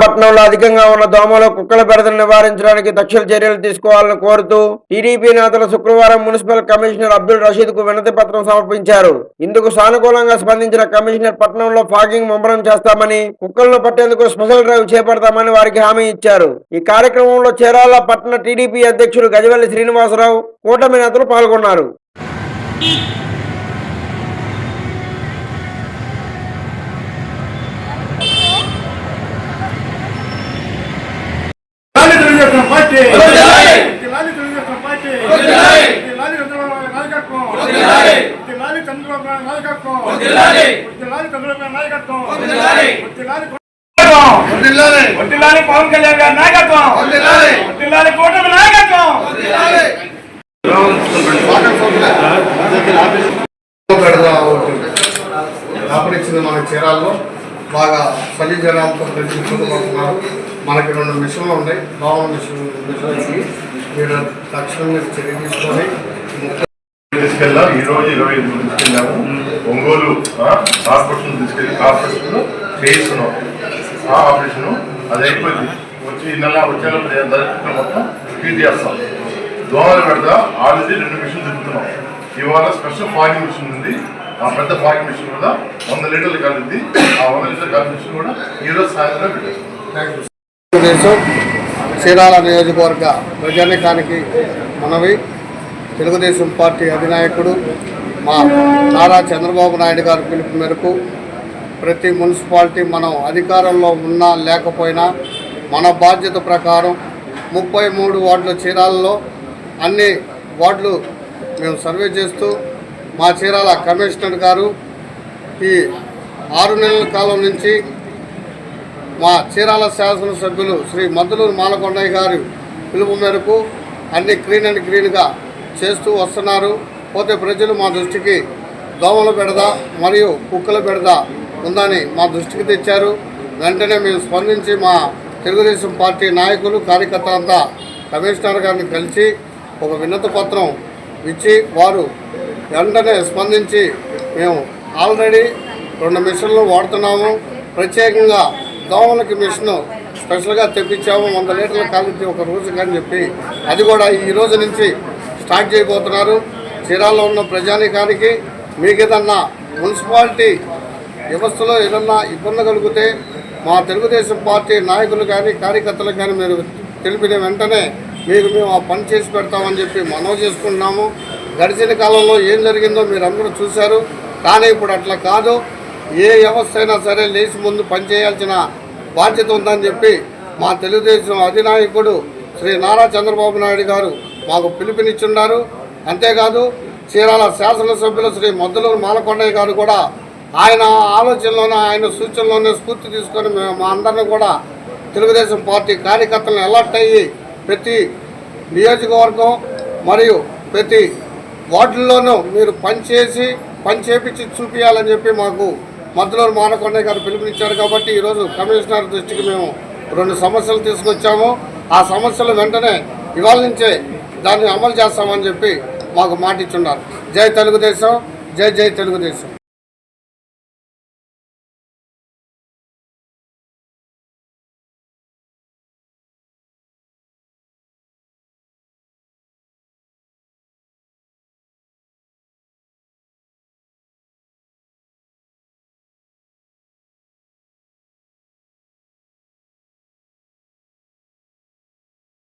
పట్టణంలో అధికంగా ఉన్న దోమలు కుక్కల బెడదను నివారించడానికి తక్షణ చర్యలు తీసుకోవాలని కోరుతూ టీడీపీ నేతలు శుక్రవారం మున్సిపల్ కమిషనర్ అబ్దుల్ రషీద్కు వినతి పత్రం సమర్పించారు. ఇందుకు సానుకూలంగా స్పందించిన కమిషనర్ పట్టణంలో ఫాగింగ్ ముమ్మరం చేస్తామని కుక్కలను పట్టేందుకు స్పెషల్ డ్రైవ్ చేపడతామని వారికి హామీ ఇచ్చారు. ఈ కార్యక్రమంలో చేరాల పట్టణ టీడీపీ అధ్యక్షులు గజవల్లి శ్రీనివాసరావు కూటమి నేతలు పాల్గొన్నారు లాలి తెలుగుదేశం పార్టీ వదిలాలి. లాలి తెలుగుదేశం పార్టీ వదిలాలి. లాలి చంద్రబాబు నాయుడు నాయకత్వం. చంద్రబాబు చంద్రబాబు పవన్ కళ్యాణ్ గారి కూటమి ఆపరించింది మన చీరాల్లో బాగా పల్లి జనాలతో మనకి రెండు మిషన్లు ఉన్నాయి. భావన మిషన్ మిషన్కి మీరు తక్షణం మీరు చర్య తీసుకొని ముప్పై తీసుకెళ్ళాం. ఈ రోజు ఇరవై ఐదు తీసుకెళ్ళాము. ఒంగోలు కార్పొరేషన్ తీసుకెళ్ళి కార్పొరేషన్ చేయిస్తున్నాం. ఆ ఆపరేషన్ అది అయిపోయింది. వచ్చి నెల వచ్చే నెల మొత్తం క్లీన్ చేస్తాం. దోమలు పెడతా ఆల్రెడీ రెండు మిషన్ తిప్పుతున్నాం. ఇవాళ స్పెషల్ ఫాగింగ్ మిషన్ ఉంది. ఆ పెద్ద ఫాగింగ్ మిషన్ కూడా వంద లీటర్లు కలిగింది ఆ వంద లీటర్లు కలిపి మిషన్ కూడా ఈ రోజు సాయంత్రం పెట్టేస్తాం. శ్రీరాల నియోజకవర్గ ప్రజానికానికి మనవి. తెలుగుదేశం పార్టీ అధినాయకుడు మా నారా చంద్రబాబు నాయుడు గారి పిలుపు మేరకు ప్రతి మున్సిపాలిటీ మనం అధికారంలో ఉన్నా లేకపోయినా మన బాధ్యత ప్రకారం ముప్పై మూడు వార్డుల చీరాలలో అన్ని వార్డులు మేము సర్వే చేస్తూ మా చీరాల కమిషనర్ గారు ఈ ఆరు నెలల కాలం నుంచి మా చీరాల శాసనసభ్యులు శ్రీ మద్దులూరు మాలకొండయ్య గారి పిలుపు మేరకు అన్ని క్లీన్ అండ్ గ్రీన్గా చేస్తూ వస్తున్నారు. పోతే ప్రజలు మా దృష్టికి దోమల బెడద మరియు కుక్కల బెడద ఉందని మా దృష్టికి తెచ్చారు. వెంటనే మేము స్పందించి మా తెలుగుదేశం పార్టీ నాయకులు కార్యకర్త అంతా కమిషనర్ గారిని కలిసి ఒక వినతి పత్రం ఇచ్చి వారు వెంటనే స్పందించి మేము ఆల్రెడీ రెండు మిషన్లు వాడుతున్నాము. ప్రత్యేకంగా దోమలకి మిషన్ స్పెషల్గా తెప్పించాము. వంద లీటర్ల కాలించి ఒక రోజు కానీ చెప్పి అది కూడా ఈ రోజు నుంచి స్టార్ట్ చేయబోతున్నారు. చీరాల్లో ఉన్న ప్రజానికానికి మీకు ఏదన్నా మున్సిపాలిటీ వ్యవస్థలో ఏదన్నా ఇబ్బంది కలిగితే మా తెలుగుదేశం పార్టీ నాయకులు కానీ కార్యకర్తలు కానీ మీరు తెలిపిన వెంటనే మీకు మేము ఆ పని చేసి పెడతామని చెప్పి మనవి చేసుకుంటున్నాము. గడిచిన కాలంలో ఏం జరిగిందో మీరు అందరూ చూశారు. కానీ ఇప్పుడు అట్లా కాదు. ఏ వ్యవస్థ అయినా సరే లేచి ముందు పనిచేయాల్సిన బాధ్యత ఉందని చెప్పి మా తెలుగుదేశం అధినాయకుడు శ్రీ నారా చంద్రబాబు నాయుడు గారు మాకు పిలుపునిచ్చున్నారు. అంతేకాదు చీరాల శాసనసభ్యులు శ్రీ మొద్దలూరు మాలకొండయ్య గారు కూడా ఆయన ఆలోచనలోనే ఆయన సూచనలోనే స్ఫూర్తి తీసుకొని మేము మా అందరిని కూడా తెలుగుదేశం పార్టీ కార్యకర్తలను అలర్ట్ అయ్యి ప్రతి నియోజకవర్గం మరియు ప్రతి వార్డుల్లోనూ మీరు పనిచేసి పని చేపించి చూపించాలని చెప్పి మాకు మద్దలూరు మానకొండయ్య గారు పిలుపునిచ్చారు కాబట్టి ఈరోజు కమిషనర్ దృష్టికి మేము రెండు సమస్యలు తీసుకొచ్చాము. ఆ సమస్యలు వెంటనే ఇవాళ నుంచే దాన్ని అమలు చేస్తామని చెప్పి మాకు మాట ఇచ్చున్నారు. జై తెలుగుదేశం జై జై తెలుగుదేశం.